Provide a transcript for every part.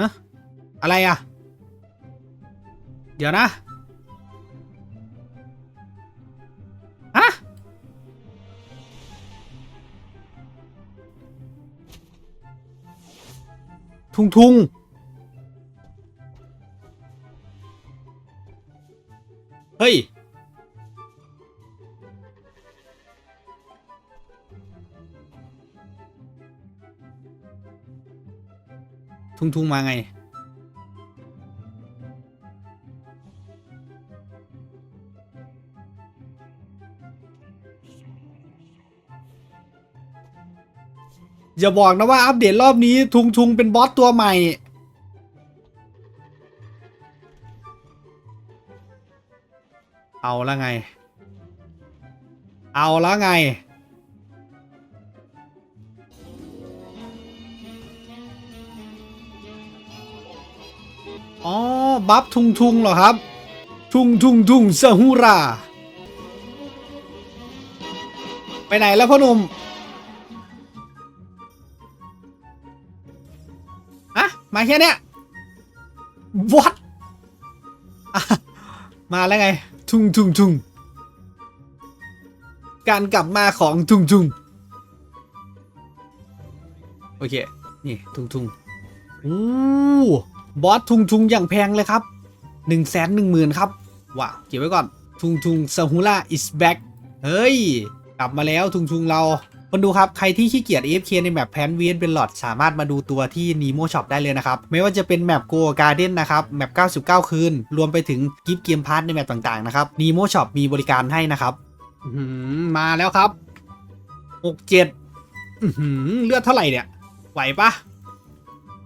ฮะอะไรอะ เดี๋ยวนะ ฮะ ทุงทุงเฮ้ย ทุงทุงมาไง อย่าบอกนะว่าอัปเดตรอบนี้ทุงทุงเป็นบอสตัวใหม่ เอาละไง เอาละไง บัฟทุงทุงเหรอครับ ทุงทุงทุงซาฮูรา ไปไหนแล้วพ่อหนุ่มอะมาแค่เนี้ย what อะมาแล้วไง ทุงทุงทุงการกลับมาของทุงทุงโอเค นี่ ทุงทุงอู้ บอสทุงทุงอย่างแพงเลยครับหนึ่งแสนหนึ่งหมื่นครับว้าวเก็บไว้ก่อนทุงทุงซาฮูล่า is back เฮ้ย กลับมาแล้วทุงทุงเราคนดูครับ ใครที่ขี้เกียจ AFK ในแมปแพนเวียนเป็นหลอดสามารถมาดูตัวที่ Nemo Shop ได้เลยนะครับ ไม่ว่าจะเป็นแมป Go Garden นนะครับ แมป 99 คืน รวมไปถึงกิฟต์เกมพาร์ทในแมปต่างๆ นะครับ Nemo Shop มีบริการให้นะครับมาแล้วครับ 67เลือดเท่าไหร่เนี่ย ไหวปะ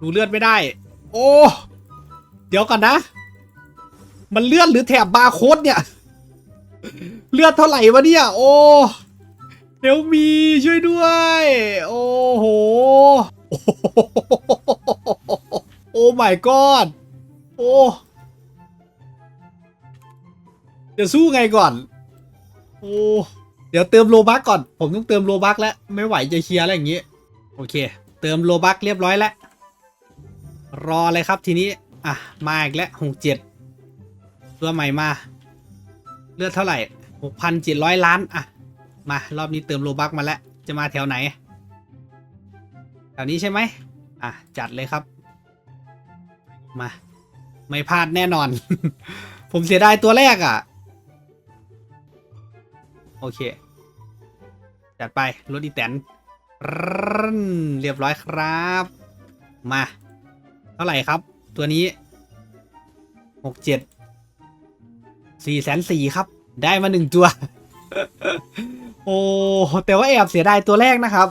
ดูเลือดไม่ได้ โอ้ เดี๋ยวก่อนนะ มันเลือดหรือแถบบาร์โค้ดเนี่ย เลือดเท่าไหร่วะเนี่ย โอ้เฮลมีช่วยด้วย โอ้โห โอ้ my god โอ้จะสู้ไงก่อน โอ้ เดี๋ยวเติมโลบักก่อน ผมต้องเติมโลบักแล้ว ไม่ไหวจะเคลียร์แล้วอย่างงี้ โอเค เติมโลบักเรียบร้อยแล้ว รอเลยครับทีนี้ อะ มาอีกแล้วหกเจ็ดตัวใหม่มา เลือดเท่าไหร่หกพันเจ็ดร้อยล้าน อะ มา รอบนี้เติมโลบักมาแล้ว จะมาแถวไหน แถวนี้ใช่ไหมอะ จัดเลยครับ มา ไม่พลาดแน่นอน ผมเสียดายตัวแรกอะ โอเค จัดไปรถอีแตนรึ้นเรียบร้อยครับ มา เท่าไหร่ครับ ตัวนี้หกเจ็ดสี่แสนสี่ครับ ได้มาหนึ่งตัว โอ้แต่ว่าแอบเสียดายตัวแรกนะครับ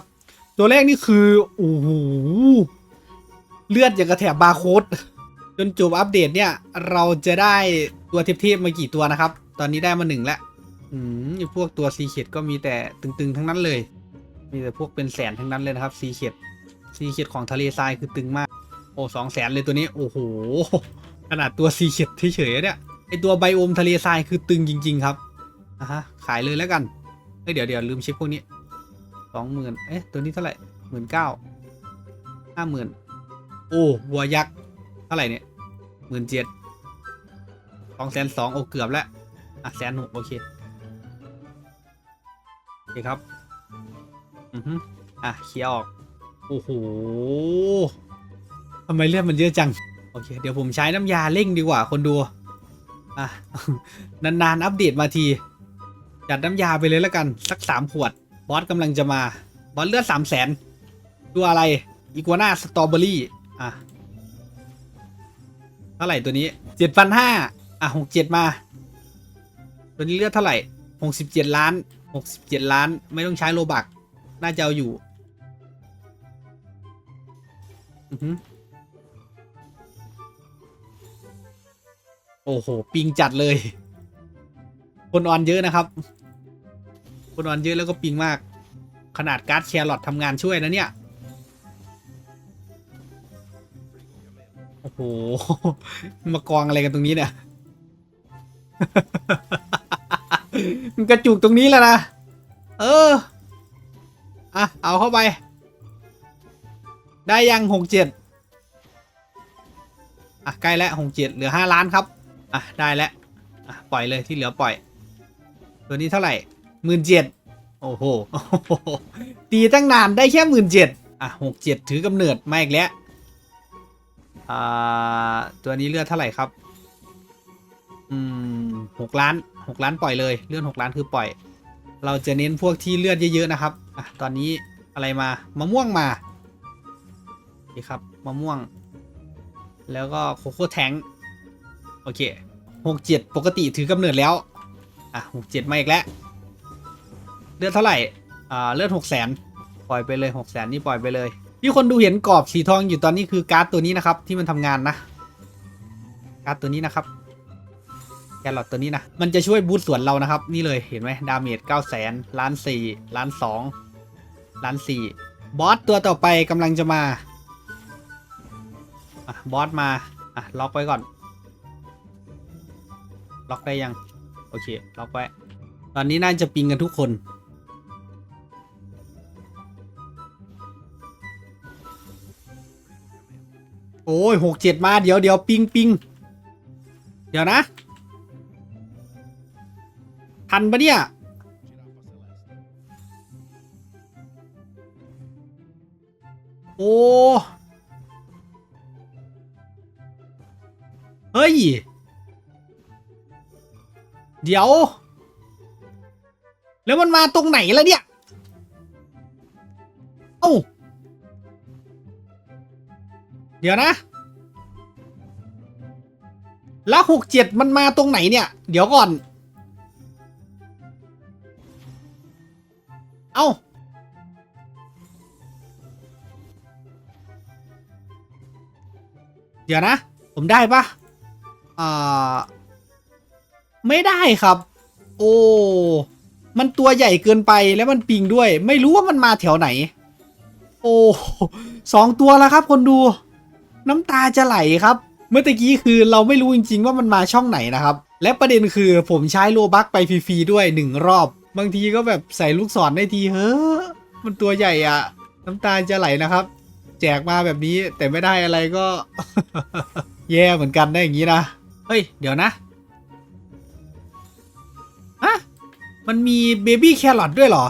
ตัวแรกนี่คือโอ้โหเลือดอย่างกระแถบบาร์โค้ดจนจบอัปเดตเนี่ย เราจะได้ตัวเทพๆมากี่ตัวนะครับ ตอนนี้ได้มาหนึ่งแล้วอืมไอ้พวกตัวซีเ e ดก็มีแต่ตึงๆ ทั้งนั้นเลย มีแต่พวกเป็นแสนทั้งนั้นเลยนะครับซีเ e ดซีเ e ดของทะเลทรายคือตึงมาก โอ้สองแสนเลยตัวนี้ โอ้โห ขนาดตัวซีเ e ดเฉยๆเนี่ยไอตัวไบโอมทะเลทรายคือตึงจริง ๆ ครับอะฮะ ขายเลยแล้วกัน เฮ้ย เดี๋ยวเดี๋ยวลืมเช็คพวกนี้สองหมื่นเอ๊ะ ตัวนี้เท่าไหร่หมื่นเก้าห้าหมื่นโอ้วัวยักษ์เท่าไหร่เนี่ยหมื่นเจ็ดสองแสนสองโอ้เกือบแล้วอะแสนหกโอเคโอเคครับ อือฮึอะเคลียร์ออก โอ้โห ทำไมเลือดมันเยอะจัง โอเค เดี๋ยวผมใช้น้ำยาเร่งดีกว่าคนดู อะ นานๆ อัปเดตมาที จัดน้ำยาไปเลยแล้วกัน สักสามขวด บอสกำลังจะมา บอสเลือดสามแสนตัวอะไร อีกัวน่าสตรอเบอรี่ อะ เท่าไหร่ตัวนี้เจ็ดพันห้าอะหกเจ็ดมา ตัวนี้เลือดเท่าไหร่หกสิบเจ็ดล้านหกสิบเจ็ดล้าน ไม่ต้องใช้โลบัก น่าจะเอาอยู่ อือหือ โอ้โห ปิงจัดเลย คนออนเยอะนะครับ คนออนเยอะแล้วก็ปิงมาก ขนาดการ์ดแชร์ลอตทำงานช่วยนะเนี่ย โอ้โห มากองอะไรกันตรงนี้เนี่ย มันกระจุกตรงนี้แล้วนะ เออ อะ เอาเข้าไป ได้ยังหกเจ็ดอะ ใกล้แล้วหกเจ็ดเหลือห้าล้านครับ อะ ได้แล้วอะปล่อยเลยที่เหลือปล่อย ตัวนี้เท่าไหร่หมื่นเจ็ดโอ้โหตีตั้งนานได้แค่หมื่นเจ็ดอะหกเจ็ดถือกำเนิดมาอีกแล้วอ่าตัวนี้เลือดเท่าไหร่ครับ อืมหกล้านหกล้านปล่อยเลยเลือดหกล้านคือปล่อย เราจะเน้นพวกที่เลือดเยอะๆนะครับอะตอนนี้อะไรมามะม่วงมาโอเครับมะม่วง แล้วก็โคโค่แทง โอเคหกเจ็ดปกติถือกำเนิดแล้ว อะหกเจ็ดมาอีกแล้ว เลือดเท่าไหร่ อ่า เลือดหกแสนปล่อยไปเลยหกแสนนี่ปล่อยไปเลย ที่คนดูเห็นกรอบสีทองอยู่ตอนนี้คือการ์ดตัวนี้นะครับ ที่มันทำงานนะ การ์ดตัวนี้นะครับแครอทตัวนี้นะ มันจะช่วยบูตส่วนเรานะครับ นี่เลยเห็นไหมดาเมจ9 0 0 0 0 0ล้าน4ล้าน2ล้าน4บอสตัวต่อไปกำลังจะมา อะ บอสมา อะ ล็อกไว้ก่อน ล็อกได้ยัง โอเค ล็อกไว้ ตอนนี้น่าจะปิงกันทุกคน โอ้ยหกเจ็ดมา เดี๋ยวเดี๋ยวปิงปิง เดี๋ยวนะ ทันปะเนี่ยโอ้ เฮ้ย เดี๋ยว แล้วมันมาตรงไหนแล้วเนี่ย เอ้า เดี๋ยวนะ แล้วหกเจ็ดมันมาตรงไหนเนี่ย เดี๋ยวก่อน เอ้าเดี๋ยวนะ ผมได้ปะอ่า ไม่ได้ครับ โอ้ มันตัวใหญ่เกินไปแล้วมันปิงด้วย ไม่รู้ว่ามันมาแถวไหน โอ้สองตัวแล้วครับคนดู น้ำตาจะไหลครับ เมื่อตะกี้คือเราไม่รู้จริง ๆ ว่ามันมาช่องไหนนะครับ และประเด็นคือผมใช้โลบักไปฟรีๆด้วยหนึ่งรอบ บางทีก็แบบใส่ลูกศรได้ทีเฮ้อมันตัวใหญ่อะน้ำตาจะไหลนะครับ แจกมาแบบนี้แต่ไม่ได้อะไรก็ แย่เหมือนกันได้อย่างนี้นะเฮ้ย เดี๋ยวนะ มันมีเบบี้แครอทด้วยเหรอ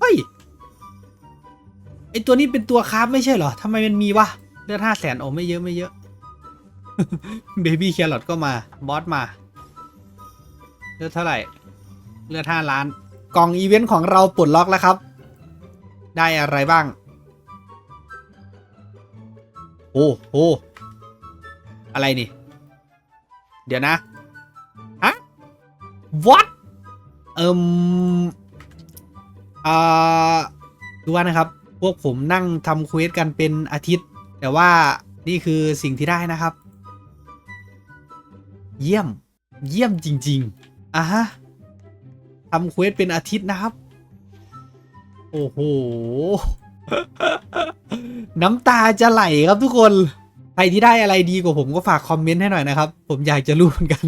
เฮ้ย ไอตัวนี้เป็นตัวคราฟไม่ใช่เหรอทำไมมันมีวะเลือดห้าแสนโอ้ไม่เยอะไม่เยอะเบบี้แครอทก็มา บอสมา เลือดเท่าไหร่ เลือดห้าล้าน กล่องอีเวนต์ของเราปลดล็อกแล้วครับ ได้อะไรบ้าง โอ้โห อะไรนี่ เดี๋ยวนะ ฮะ what เอิมอ่าดูว่านะครับ พวกผมนั่งทำเควสกันเป็นอาทิตย์ แต่ว่านี่คือสิ่งที่ได้นะครับ เยี่ยม เยี่ยมจริง ๆอะฮะทำเควสเป็นอาทิตย์นะครับ โอ้โห น้ำตาจะไหลครับทุกคน ใครที่ได้อะไรดีกว่าผมก็ฝากคอมเมนต์ให้หน่อยนะครับ ผมอยากจะรู้เหมือนกัน